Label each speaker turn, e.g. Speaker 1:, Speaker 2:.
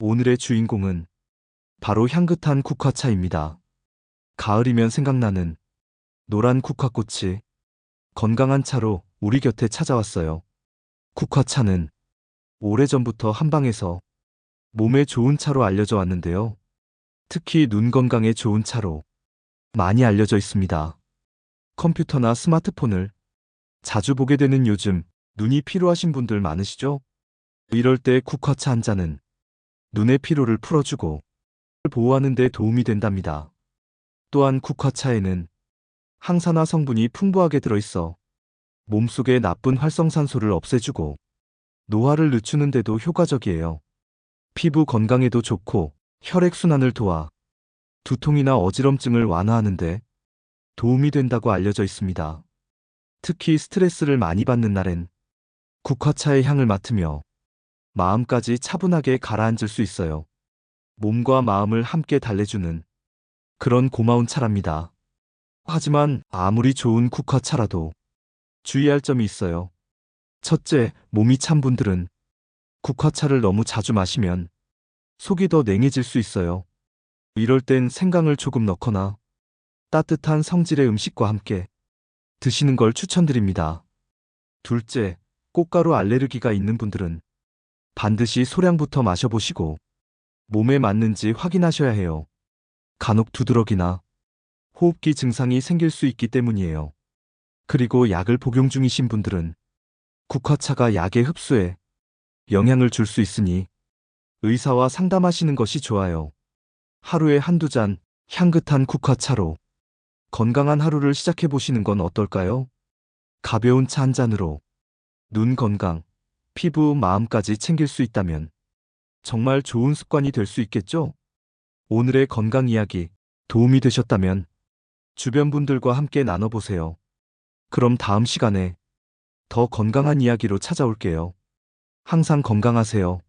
Speaker 1: 오늘의 주인공은 바로 향긋한 국화차입니다. 가을이면 생각나는 노란 국화꽃이 건강한 차로 우리 곁에 찾아왔어요. 국화차는 오래전부터 한방에서 몸에 좋은 차로 알려져 왔는데요. 특히 눈 건강에 좋은 차로 많이 알려져 있습니다. 컴퓨터나 스마트폰을 자주 보게 되는 요즘 눈이 피로하신 분들 많으시죠? 이럴 때 국화차 한 잔은 눈의 피로를 풀어주고 보호하는 데 도움이 된답니다. 또한 국화차에는 항산화 성분이 풍부하게 들어있어 몸속의 나쁜 활성산소를 없애주고 노화를 늦추는 데도 효과적이에요. 피부 건강에도 좋고 혈액순환을 도와 두통이나 어지럼증을 완화하는데 도움이 된다고 알려져 있습니다. 특히 스트레스를 많이 받는 날엔 국화차의 향을 맡으며 마음까지 차분하게 가라앉을 수 있어요. 몸과 마음을 함께 달래주는 그런 고마운 차랍니다. 하지만 아무리 좋은 국화차라도 주의할 점이 있어요. 첫째, 몸이 찬 분들은 국화차를 너무 자주 마시면 속이 더 냉해질 수 있어요. 이럴 땐 생강을 조금 넣거나 따뜻한 성질의 음식과 함께 드시는 걸 추천드립니다. 둘째, 꽃가루 알레르기가 있는 분들은 반드시 소량부터 마셔보시고 몸에 맞는지 확인하셔야 해요. 간혹 두드러기나 호흡기 증상이 생길 수 있기 때문이에요. 그리고 약을 복용 중이신 분들은 국화차가 약의 흡수에 영향을 줄 수 있으니 의사와 상담하시는 것이 좋아요. 하루에 한두 잔 향긋한 국화차로 건강한 하루를 시작해 보시는 건 어떨까요? 가벼운 차 한 잔으로 눈 건강, 피부, 마음까지 챙길 수 있다면 정말 좋은 습관이 될 수 있겠죠? 오늘의 건강 이야기 도움이 되셨다면 주변 분들과 함께 나눠보세요. 그럼 다음 시간에 더 건강한 이야기로 찾아올게요. 항상 건강하세요.